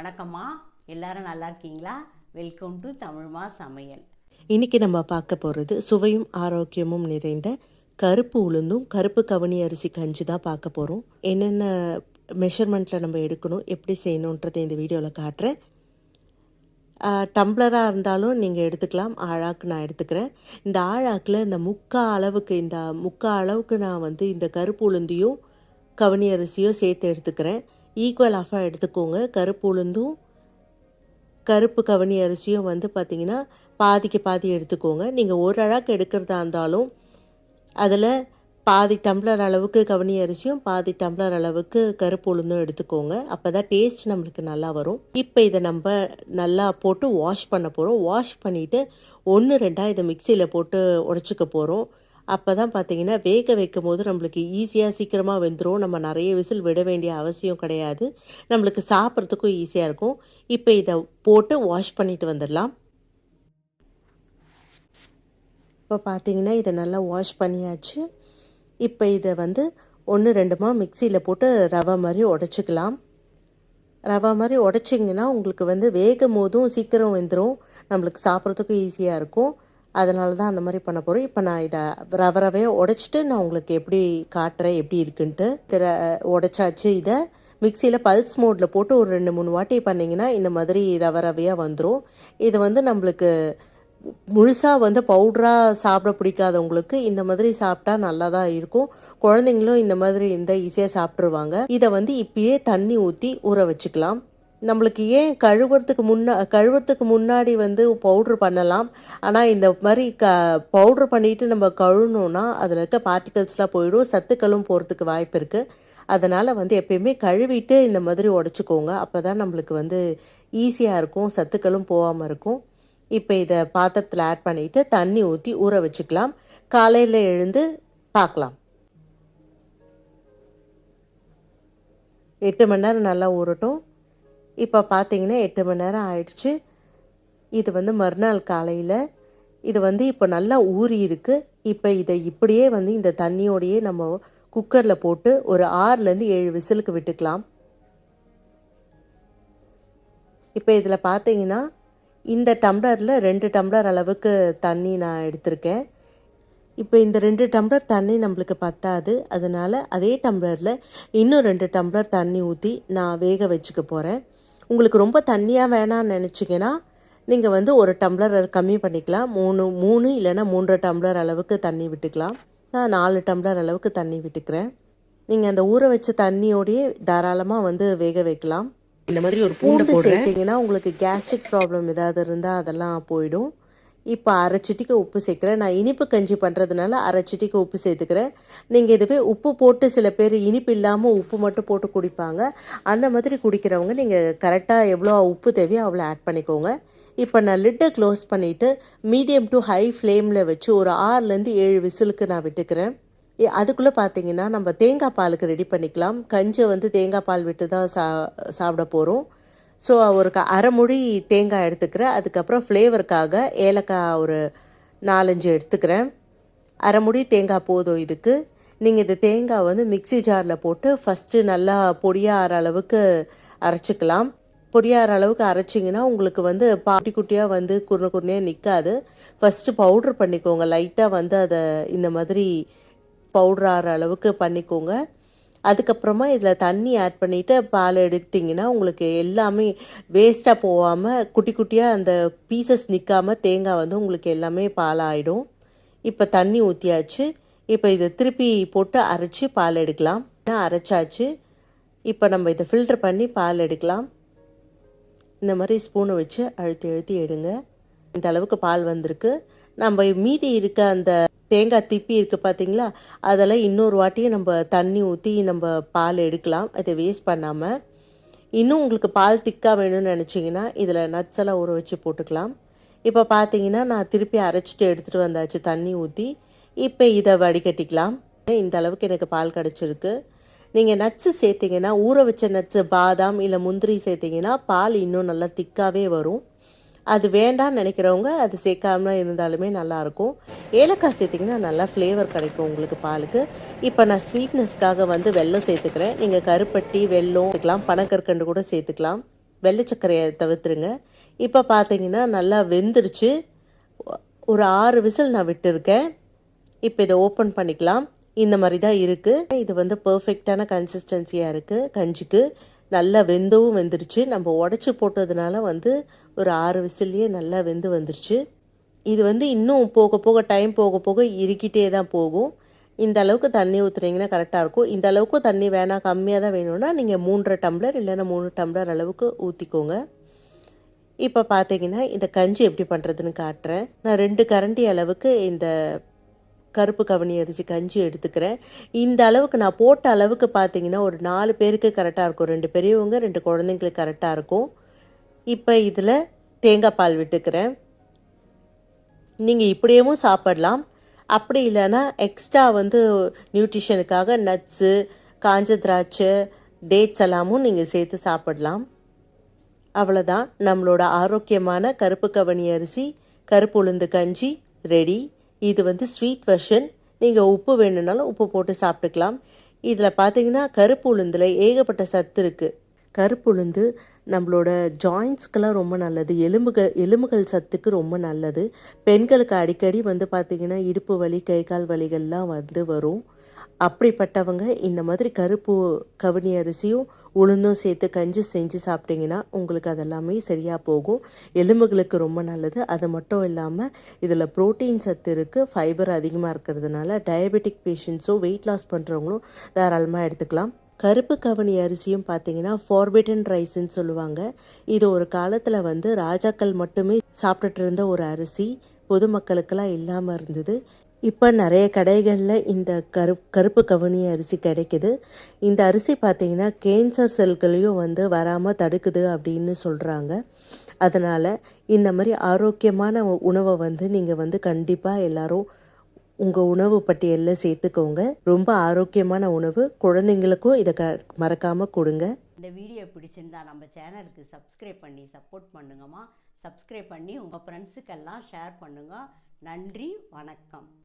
வணக்கம்மா. எல்லாரும் நல்லா இருக்கீங்களா? வெல்கம் டு தமிழ்மா சமையல். இன்னைக்கு நம்ம பார்க்க போகிறது சுவையும் ஆரோக்கியமும் நிறைந்த கருப்பு உளுந்தும் கருப்பு கவனி அரிசி கஞ்சி தான் பார்க்க போகிறோம் என்னென்ன மெஷர்மெண்ட்டில் நம்ம எடுக்கணும் எப்படி செய்யணுன்றதை இந்த வீடியோவில் காட்டுறேன். டம்ளராக இருந்தாலும் நீங்கள் எடுத்துக்கலாம் ஆழாக்கு நான் எடுத்துக்கிறேன். இந்த ஆழாக்கில் இந்த முக்கா அளவுக்கு இந்த முக்கா அளவுக்கு நான் வந்து இந்த கருப்பு உளுந்தையும் கவனி அரிசியும் சேர்த்து எடுத்துக்கிறேன். ஈக்குவல் ஆஃபாக எடுத்துக்கோங்க. கருப்பு உளுந்தும் கருப்பு கவனி அரிசியும் வந்து பார்த்திங்கன்னா பாதிக்கு பாதி எடுத்துக்கோங்க. நீங்கள் ஒரு அழாக்கு எடுக்கிறதா இருந்தாலும் அதில் பாதி டம்ளர் அளவுக்கு கவனி அரிசியும் பாதி டம்ளர் அளவுக்கு கருப்பு உளுந்தும் எடுத்துக்கோங்க. அப்போ தான் டேஸ்ட் நம்மளுக்கு நல்லா வரும். இப்போ இதை நம்ம நல்லா போட்டு வாஷ் பண்ண போகிறோம் வாஷ் பண்ணிவிட்டு ஒன்று ரெண்டாக இதை மிக்சியில் போட்டு உடச்சிக்க போகிறோம் அப்போ தான் பார்த்தீங்கன்னா வேக வைக்கும் போது நம்மளுக்கு ஈஸியாக சீக்கிரமாக வெந்துடும் நம்ம நிறைய விசில் விட வேண்டிய அவசியம் கிடையாது. நம்மளுக்கு சாப்பிட்றதுக்கும் ஈஸியாக இருக்கும். இப்போ இதை போட்டு வாஷ் பண்ணிட்டு வந்துடலாம். இப்போ பார்த்தீங்கன்னா இதை நல்லா வாஷ் பண்ணியாச்சு. இப்போ இதை வந்து ஒன்று ரெண்டுமா மிக்சியில் போட்டு ரவை மாதிரி உடச்சிக்கலாம். ரவை மாதிரி உடச்சிங்கன்னா உங்களுக்கு வந்து வேகும் போதும் சீக்கிரம் வெந்துடும் நம்மளுக்கு சாப்பிட்றதுக்கும் ஈஸியாக இருக்கும். அதனால தான் அந்த மாதிரி பண்ண போகிறோம் இப்போ நான் இதை ரவ ரவையை உடைச்சிட்டு நான் உங்களுக்கு எப்படி காட்டுறேன் எப்படி இருக்குன்ட்டு திர உடச்சாச்சு இதை. மிக்சியில் பல்ஸ் மோடில் போட்டு ஒரு ரெண்டு மூணு வாட்டி பண்ணிங்கன்னா இந்த மாதிரி ரவை ரவையாக வந்துடும் இது வந்து நம்மளுக்கு முழுசாக வந்து பவுட்ராக சாப்பிட பிடிக்காதவங்களுக்கு இந்த மாதிரி சாப்பிட்டா நல்லா தான் இருக்கும். குழந்தைங்களும் இந்த மாதிரி இந்த ஈஸியாக சாப்பிட்ருவாங்க இதை வந்து இப்பயே தண்ணி ஊற்றி ஊற வச்சுக்கலாம். நம்மளுக்கு ஏன் கழுவுறதுக்கு முன்னா கழுவுறதுக்கு முன்னாடி வந்து பவுட்ரு பண்ணலாம். ஆனால் இந்த மாதிரி க பவுட்ரு பண்ணிட்டு நம்ம கழுவுனோன்னா அதில் இருக்க பார்ட்டிகல்ஸ்லாம் போயிடும். சத்துக்களும் போகிறதுக்கு வாய்ப்பு இருக்குது அதனால் வந்து எப்பயுமே கழுவிட்டு இந்த மாதிரி உடச்சிக்கோங்க. அப்போ தான் நம்மளுக்கு வந்து ஈஸியாக இருக்கும். சத்துக்களும் போகாமல் இருக்கும். இப்போ இதை பாத்திரத்தில் ஆட் பண்ணிவிட்டு தண்ணி ஊற்றி ஊற வச்சுக்கலாம். காலையில் எழுந்து பார்க்கலாம் எட்டு மணி நேரம் நல்லா ஊறட்டும். இப்போ பார்த்தீங்கன்னா எட்டு மணி நேரம் ஆயிடுச்சு. இது வந்து மறுநாள் காலையில். இது வந்து இப்போ நல்லா ஊறி இருக்கு. இப்போ இதை இப்படியே வந்து இந்த தண்ணியோடையே நம்ம குக்கரில் போட்டு ஒரு ஆறுலேருந்து ஏழு விசிலுக்கு விட்டுக்கலாம். இப்போ இதில் பார்த்தீங்கன்னா இந்த டம்ளரில் ரெண்டு டம்ளர் அளவுக்கு தண்ணி நான் எடுத்திருக்கேன். இப்போ இந்த ரெண்டு டம்ளர் தண்ணி நம்மளுக்கு பத்தாது. அதனால் அதே டம்ளரில் இன்னும் ரெண்டு டம்ளர் தண்ணி ஊற்றி நான் வேக வச்சுக்க போகிறேன் உங்களுக்கு ரொம்ப தண்ணியாக வேணாம்னு நினச்சிங்கன்னா நீங்கள் வந்து ஒரு டம்ளர் கம்மி பண்ணிக்கலாம். மூணு மூணு இல்லைன்னா மூன்றரை டம்ளர் அளவுக்கு தண்ணி விட்டுக்கலாம். நான் நாலு டம்ளர் அளவுக்கு தண்ணி விட்டுக்கிறேன். நீங்கள் அந்த ஊற வச்ச தண்ணியோடையே தாராளமாக வந்து வேக வைக்கலாம். இந்த மாதிரி ஒரு பூண்டு சேர்த்தீங்கன்னா உங்களுக்கு கேஸ்ட்ரிக் ப்ராப்ளம் ஏதாவது இருந்தால் அதெல்லாம் போயிடும். இப்போ அரை சிட்டிக்கு உப்பு சேர்க்குறேன். நான் இனிப்பு கஞ்சி பண்ணுறதுனால அரை சிட்டிக்கு உப்பு சேர்த்துக்கிறேன். நீங்கள் இதுவே உப்பு போட்டு சில பேர் இனிப்பு இல்லாமல் உப்பு மட்டும் போட்டு குடிப்பாங்க. அந்த மாதிரி குடிக்கிறவங்க நீங்கள் கரெக்டாக எவ்வளோ உப்பு தேவையோ அவ்வளோ ஆட் பண்ணிக்கோங்க. இப்போ நான் லிட்டை க்ளோஸ் பண்ணிவிட்டு மீடியம் டு ஹை ஃப்ளேமில் வச்சு ஒரு ஆறுலேருந்து ஏழு விசிலுக்கு நான் விட்டுக்கிறேன். அதுக்குள்ளே பார்த்தீங்கன்னா நம்ம தேங்காய் பாலுக்கு ரெடி பண்ணிக்கலாம். கஞ்சை வந்து தேங்காய் பால் விட்டு தான் சா சாப்பிட போகிறோம் ஸோ ஒரு க அரைமொழி தேங்காய் எடுத்துக்கிறேன். அதுக்கப்புறம் ஃப்ளேவருக்காக ஏலக்காய் ஒரு நாலஞ்சு எடுத்துக்கிறேன். அரைமுடி தேங்காய் போதும் இதுக்கு. நீங்கள் இந்த தேங்காய் வந்து மிக்ஸி ஜாரில் போட்டு ஃபஸ்ட்டு நல்லா பொடியாகிற அளவுக்கு அரைச்சிக்கலாம். பொடியாகிற அளவுக்கு அரைச்சிங்கன்னா உங்களுக்கு வந்து பாட்டி குட்டியாக வந்து குருணை குருணையாக நிற்காது ஃபஸ்ட்டு பவுட்ரு பண்ணிக்கோங்க. லைட்டாக வந்து அதை இந்த மாதிரி பவுடர் ஆகிற அளவுக்கு பண்ணிக்கோங்க. அதுக்கப்புறமா இதில் தண்ணி ஆட் பண்ணிவிட்டு பால் எடுத்திங்கன்னா உங்களுக்கு எல்லாமே வேஸ்ட்டாக போகாமல் குட்டி குட்டியாக அந்த பீசஸ் நிற்காம தேங்காய் வந்து உங்களுக்கு எல்லாமே பால் ஆகிடும் இப்போ தண்ணி ஊற்றியாச்சு இப்போ இதை திருப்பி போட்டு அரைச்சி பால் எடுக்கலாம். அரைச்சாச்சு. இப்போ நம்ம இதை ஃபில்டர் பண்ணி பால் எடுக்கலாம். இந்த மாதிரி ஸ்பூனை வச்சு அழுத்தி அழுத்தி எடுங்க. இந்த அளவுக்கு பால் வந்திருக்கு. நம்ம மீதி இருக்க அந்த தேங்காய் திப்பி இருக்குது பார்த்தீங்களா அதெல்லாம் இன்னொரு வாட்டியும் நம்ம தண்ணி ஊற்றி நம்ம பால் எடுக்கலாம். அதை வேஸ்ட் பண்ணாமல் இன்னும் உங்களுக்கு பால் திக்காக வேணும்னு நினச்சிங்கன்னா இதில் நட்ஸ் எல்லாம் ஊற வச்சு போட்டுக்கலாம். இப்போ பார்த்தீங்கன்னா நான் திருப்பி அரைச்சிட்டு எடுத்துகிட்டு வந்தாச்சு தண்ணி ஊற்றி இப்போ இதை வடிகட்டிக்கலாம். இந்த அளவுக்கு எனக்கு பால் கிடச்சிருக்கு. நீங்கள் நட்ஸு சேர்த்திங்கன்னா ஊற வச்ச நட்ஸு பாதாம் இல்லை முந்திரி சேர்த்திங்கன்னா பால் இன்னும் நல்லா திக்காகவே வரும். அது வேண்டாம்னு நினைக்கிறவங்க அது சேர்க்காம இருந்தாலுமே நல்லாயிருக்கும். ஏலக்காய் சேர்த்திங்கன்னா நல்லா ஃப்ளேவர் கிடைக்கும் உங்களுக்கு பாலுக்கு. இப்போ நான் ஸ்வீட்னஸ்க்காக வந்து வெல்லம் சேர்த்துக்கிறேன். நீங்கள் கருப்பட்டி வெல்லம் சேர்த்துக்கலாம். பனக்கற்கண்டு கூட சேர்த்துக்கலாம். வெள்ளச்சக்கரையை தவிர்த்துருங்க. இப்போ பார்த்தீங்கன்னா நல்லா வெந்துருச்சு. ஒரு ஆறு விசில் நான் விட்டுருக்கேன். இப்போ இதை ஓப்பன் பண்ணிக்கலாம். இந்த மாதிரி தான் இருக்குது இது வந்து பர்ஃபெக்டான கன்சிஸ்டன்சியாக இருக்குது கஞ்சிக்கு. நல்லா வெந்தவும் வெந்துருச்சு. நம்ம உடச்சி போட்டதுனால வந்து ஒரு ஆறு விசில்லையே நல்லா வெந்து வந்துருச்சு. இது வந்து இன்னும் போக போக டைம் போக போக இறுக்கிட்டே தான் போகும். இந்த அளவுக்கு தண்ணி ஊற்றுனீங்கன்னா கரெக்டாக இருக்கும். இந்த அளவுக்கு தண்ணி வேணாம் கம்மியாக தான் வேணும்னா நீங்கள் மூன்றரை டம்ளர் இல்லைன்னா மூணு டம்ளர் அளவுக்கு ஊற்றிக்கோங்க இப்போ பார்த்தீங்கன்னா இந்த கஞ்சி எப்படி பண்ணுறதுன்னு காட்டுறேன். நான் ரெண்டு கரண்டி அளவுக்கு இந்த கருப்பு கவனி அரிசி கஞ்சி எடுத்துக்கிறேன். இந்த அளவுக்கு நான் போட்ட அளவுக்கு பார்த்தீங்கன்னா ஒரு நாலு பேருக்கு கரெக்டாக இருக்கும். ரெண்டு பெரியவங்க ரெண்டு குழந்தைங்களுக்கு கரெக்டாக இருக்கும். இப்போ இதில் தேங்காய் பால் விட்டுக்கிறேன். நீங்கள் இப்படியேவும் சாப்பிடலாம். அப்படி இல்லைன்னா எக்ஸ்ட்ரா வந்து நியூட்ரிஷனுக்காக நட்ஸு காஞ்ச திராட்சை டேட்ஸ் எல்லாமும் நீங்கள் சேர்த்து சாப்பிடலாம். அவ்வளோதான் நம்மளோட ஆரோக்கியமான கருப்பு கவனி அரிசி கருப்பு உளுந்து கஞ்சி ரெடி இது வந்து ஸ்வீட் வெர்ஷன் நீங்கள் உப்பு வேணும்னாலும் உப்பு போட்டு சாப்பிட்டுக்கலாம். இதில் பார்த்தீங்கன்னா கருப்பு உளுந்தில் ஏகப்பட்ட சத்து இருக்குது கருப்பு உளுந்து நம்மளோட ஜாயின்ஸ்க்கெல்லாம் ரொம்ப நல்லது. எலும்புகள் எலும்புகள் சத்துக்கு ரொம்ப நல்லது. பெண்களுக்கு அடிக்கடி வந்து பார்த்திங்கன்னா இடுப்பு வலி கை கால் வலிகள்லாம் வந்து வரும். அப்படிப்பட்டவங்க இந்த மாதிரி கருப்பு கவுனி அரிசியும் உளுந்தும் சேர்த்து கஞ்சி செஞ்சு சாப்பிட்டீங்கன்னா உங்களுக்கு அதெல்லாமே சரியாக போகும். எலும்புகளுக்கு ரொம்ப நல்லது. அது மட்டும் இல்லாமல் இதில் புரோட்டீன் சத்து இருக்குது ஃபைபர் அதிகமாக இருக்கிறதுனால டயபெட்டிக் பேஷண்ட்ஸும் வெயிட் லாஸ் பண்ணுறவங்களும் தாராளமாக எடுத்துக்கலாம். கருப்பு கவனி அரிசியும் பார்த்தீங்கன்னா ஃபார்பிடன் ரைஸ்ன்னு சொல்லுவாங்க. இது ஒரு காலத்தில் வந்து ராஜாக்கள் மட்டுமே சாப்பிட்டுட்டு இருந்த ஒரு அரிசி. பொதுமக்களுக்கெல்லாம் இல்லாமல் இருந்தது. இப்போ நிறைய கடைகளில் இந்த கரு கருப்பு கவுனி அரிசி கிடைக்குது. இந்த அரிசி பார்த்திங்கன்னா கேன்சர் செல்களையும் வந்து வராமல் தடுக்குது அப்படின்னு சொல்கிறாங்க அதனால் இந்த மாதிரி ஆரோக்கியமான உ- உணவை வந்து நீங்கள் வந்து கண்டிப்பாக எல்லாரும் உங்கள் உணவு பட்டியலில் சேர்த்துக்கோங்க. ரொம்ப ஆரோக்கியமான உணவு. குழந்தைங்களுக்கும் இதை க மறக்காமல் கொடுங்க. இந்த வீடியோ பிடிச்சிருந்தா நம்ம சேனலுக்கு சப்ஸ்கிரைப் பண்ணி சப்போர்ட் பண்ணுங்கம்மா. சப்ஸ்கிரைப் பண்ணி உங்கள் ஃப்ரெண்ட்ஸுக்கெல்லாம் ஷேர் பண்ணுங்க. நன்றி வணக்கம்.